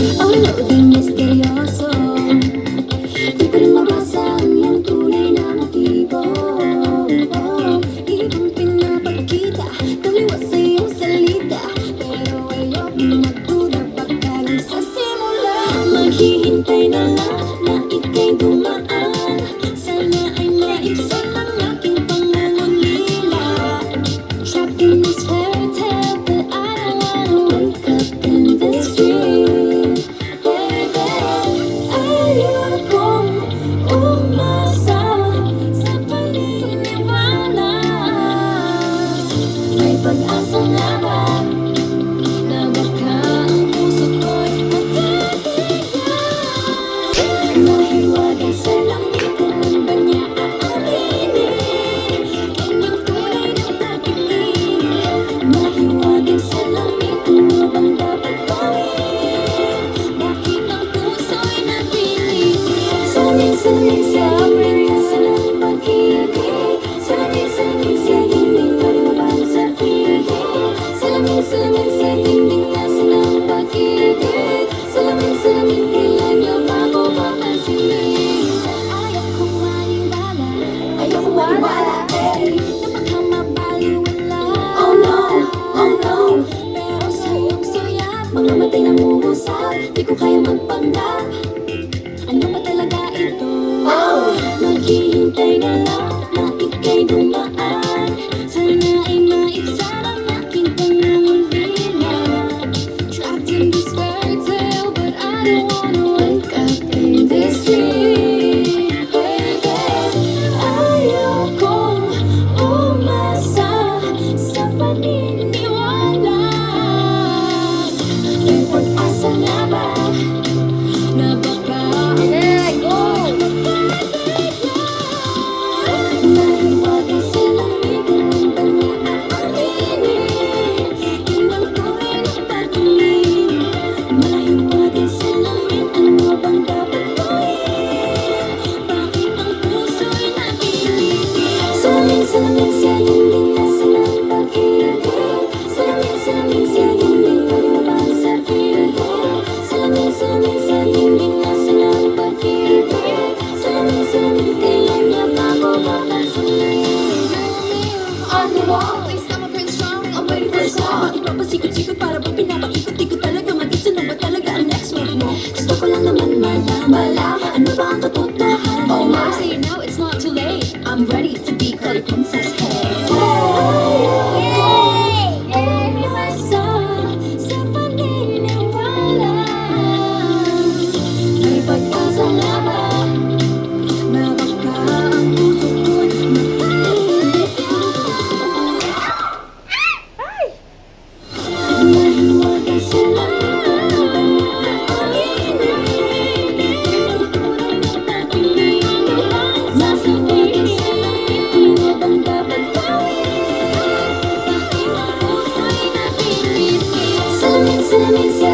Hoy lo de misterioso. Y por no Mga matay na mumusaw Di ko kaya magpanggap Ano ba talaga ito? Oh! Maghihintay na lang Na ikay dumaan Manda um papo assim para running so